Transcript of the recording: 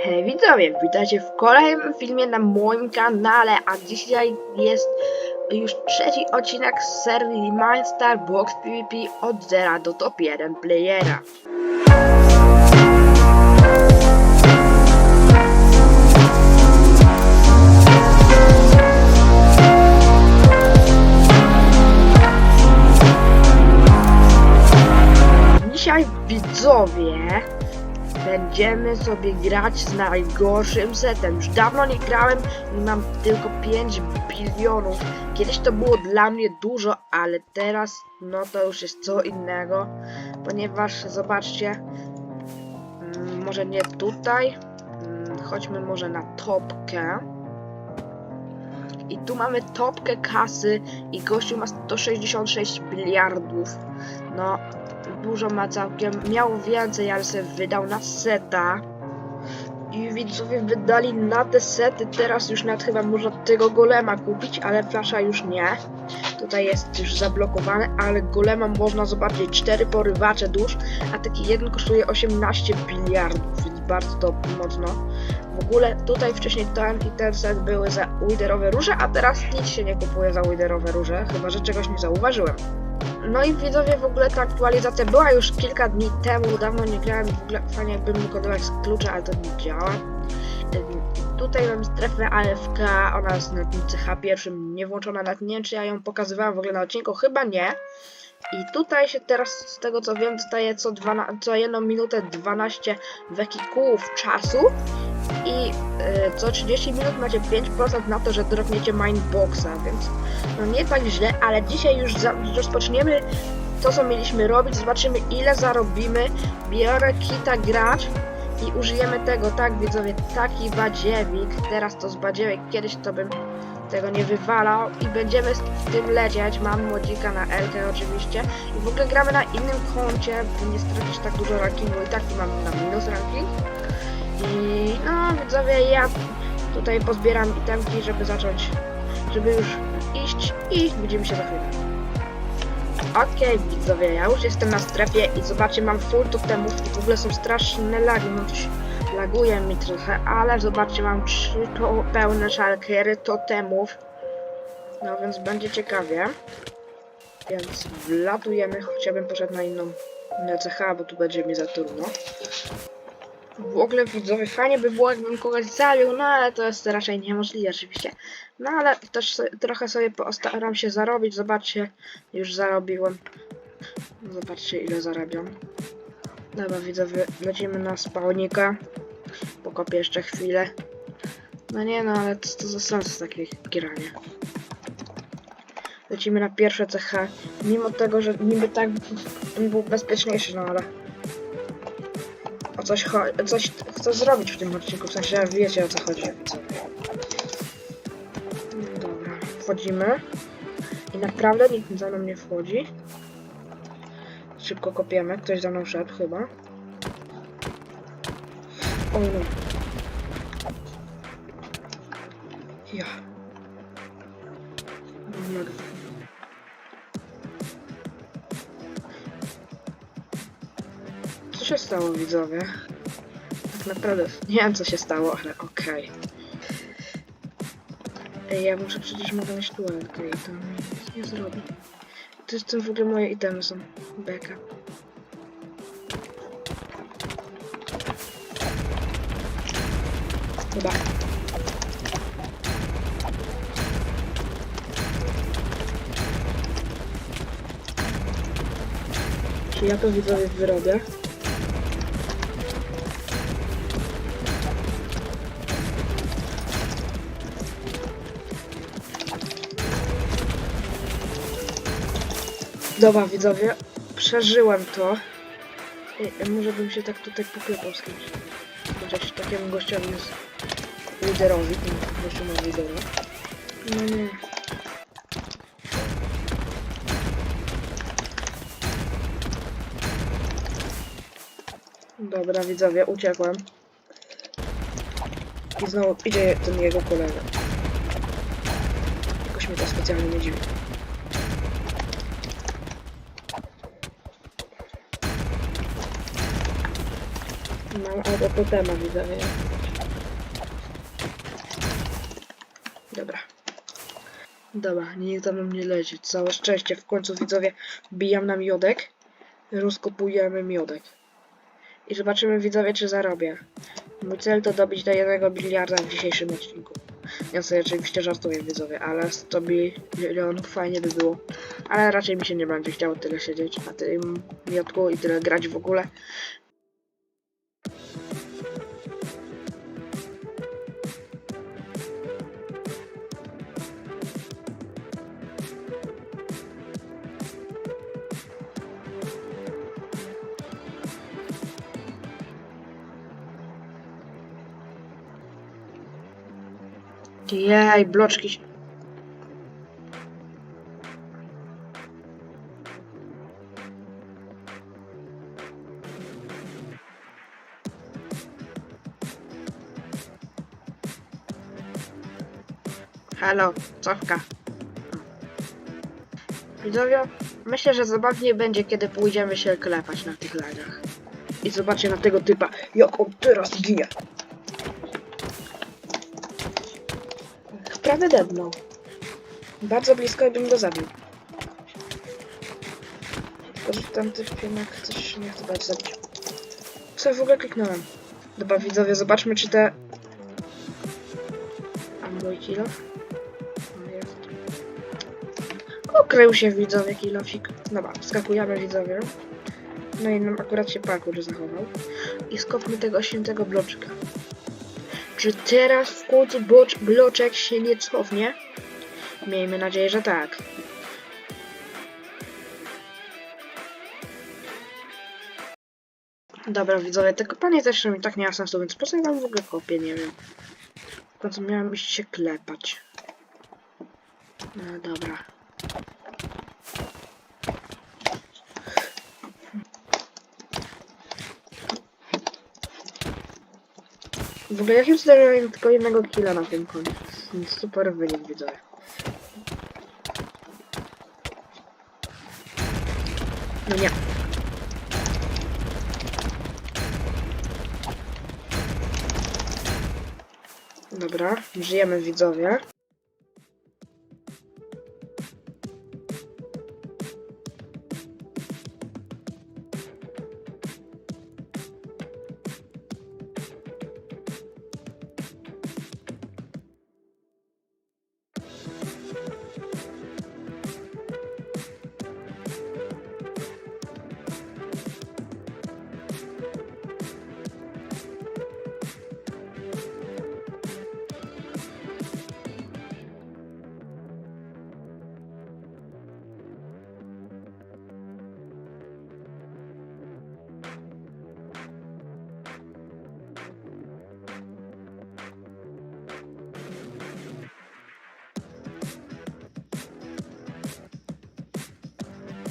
Hej widzowie, witajcie w kolejnym filmie na moim kanale, a dzisiaj jest już trzeci odcinek z serii Mindstar Box PvP od 0 do top 1 playera. Dzisiaj widzowie będziemy sobie grać z najgorszym setem. Już dawno nie grałem i mam tylko 5 bilionów. Kiedyś to było dla mnie dużo, ale teraz no to już jest co innego. Ponieważ zobaczcie, mm, może nie tutaj, mm, chodźmy może na topkę. I tu mamy topkę kasy i gościu ma 166 biliardów. No, dużo ma całkiem. Miał więcej, ale sobie wydał na seta. I widzowie wydali na te sety. Teraz już nawet chyba można tego golema kupić, ale flasza już nie. Tutaj jest już zablokowane, ale golema można zobaczyć. Cztery porywacze dusz, a taki jeden kosztuje 18 biliardów, więc bardzo to mocno. W ogóle tutaj wcześniej ten i były za widerowe róże, a teraz nic się nie kupuje za widerowe róże, chyba że czegoś nie zauważyłem. No i widzowie, w ogóle ta aktualizacja była już kilka dni temu, dawno nie grałem, w ogóle fajnie jakbym mógł z klucza, ale to nie działa. Tutaj mam strefę AFK, ona jest na tym CH1 nie włączona, nawet nie wiem czy ja ją pokazywałam w ogóle na odcinku, chyba nie. I tutaj się teraz, z tego co wiem, dostaje co, 12, co jedną minutę 12 wehikułów czasu i y, co 30 minut macie 5% na to, że dropniecie Mindboxa, więc no nie tak źle, ale dzisiaj już za, rozpoczniemy to, co mieliśmy robić, zobaczymy ile zarobimy, biorę kita gracz i użyjemy tego, tak widzowie, taki badziewik, teraz to z badziewek, kiedyś to bym tego nie wywalał. I będziemy z tym lecieć, mam młodzika na LK oczywiście. I w ogóle gramy na innym koncie, by nie stracić tak dużo rankingu. I tak tu mam na minus ranking i no widzowie, ja tutaj pozbieram itemki, żeby zacząć, żeby już iść i widzimy się za chwilę. Okej widzowie, ja już jestem na strefie i zobaczcie, mam full totemów i w ogóle są straszne lagi, no coś laguje mi trochę, ale zobaczcie, mam trzy to pełne szalkiery totemów, no więc będzie ciekawie. Więc wlatujemy, chociażbym poszedł na inną CH, bo tu będzie mi za trudno. W ogóle widzowie, fajnie by było jakbym kogoś zabił, no ale to jest raczej niemożliwe oczywiście. No ale też trochę sobie postaram się zarobić, zobaczcie, już zarobiłem. Zobaczcie ile zarabiam. Dobra widzowie, lecimy na spawnika. Pokopię jeszcze chwilę. No nie no, ale co to za sens takie granie. Lecimy na pierwsze CH. Mimo tego, że niby tak był bezpieczniejszy, no ale o coś, coś chcę zrobić w tym odcinku, w sensie wiecie o co chodzi. No Dobra, wchodzimy. I naprawdę nikt za mną nie wchodzi. Szybko kopiemy, ktoś za mną szedł chyba. O no. Ja. Się stało, widzowie? Tak naprawdę nie wiem, co się stało, ale okej. Ej, ja muszę przecież mogę mieć duelkę i to nie zrobi. To jest w ogóle moje itemy są. Beka. Chyba. Czy ja to widzowie wyrobię? Dobra widzowie, przeżyłem to. Ej, a może bym się tak tutaj poklepał z kimś. Chociaż takiemu gościowi jest liderowi, tym gościu ma lidera. No nie. Dobra widzowie, uciekłem. I znowu idzie ten jego kolega. Jakoś mnie to specjalnie nie dziwi. Mam albo totema widzę, nie? Dobra. Dobra, niech za mną nie leci. Całe szczęście, w końcu widzowie, bijam na miodek. Rozkopujemy miodek. I zobaczymy widzowie, czy zarobię. Mój cel to dobić do jednego biliarda w dzisiejszym odcinku. Ja sobie oczywiście żartuję widzowie, ale 100 milionów fajnie by było. Ale raczej mi się nie będzie chciało tyle siedzieć na tym miodku i tyle grać w ogóle. Jej, bloczki. Halo, cofka. Widzowie, myślę, że zabawniej będzie, kiedy pójdziemy się klepać na tych lagach. I zobaczcie na tego typa, jak on teraz ginie. Prawie dednął. Bardzo blisko i bym go zabił. Tylko, że tamtych filmach coś nie chce dać zabić. Co ja w ogóle kliknąłem? Dobra, widzowie, zobaczmy, czy te... A mój kilo? No jest. Okrył się widzowie kilofik. Dobra, skakujemy widzowie. No i nam akurat się parkour zachował. I skopmy tego świętego bloczka. Czy teraz w końcu bloczek się nie cofnie? Miejmy nadzieję, że tak. Dobra widzowie, te kopanie też mi tak nie ma sensu, więc po co ja tam w ogóle kopię, nie wiem. W końcu miałem iść się klepać. No dobra. W ogóle jakim cudem miałem tylko jednego killa na tym koniu. Super wynik widzowie. No nie. Dobra, żyjemy widzowie.